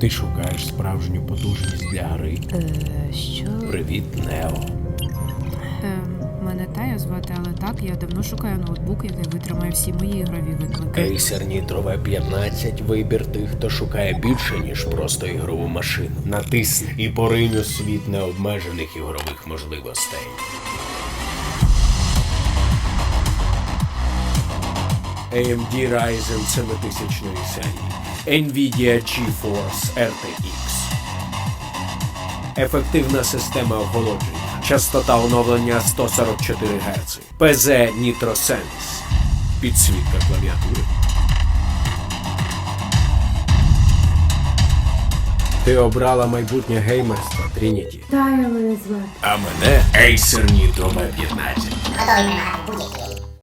Ти шукаєш справжню потужність для гри. Е, що? Привіт, Нео. Ем, мене Тая звати, але так, я давно шукаю ноутбук, який витримає всі мої ігрові виклики. Acer Nitro V15 – вибір тих, хто шукає більше, ніж просто ігрову машину. Натисни і поринь у світ необмежених ігрових можливостей. AMD Ryzen 7000 серії. Nvidia GeForce RTX. Ефективна система охолодження. Частота оновлення 144 Гц. PZ Nitro Sense. Підсвітка клавіатури. Ти обрала майбутнє геймерство, Трініті. Тая мене звати. А мене Acer Nitro V15. Готовий приймати будь-які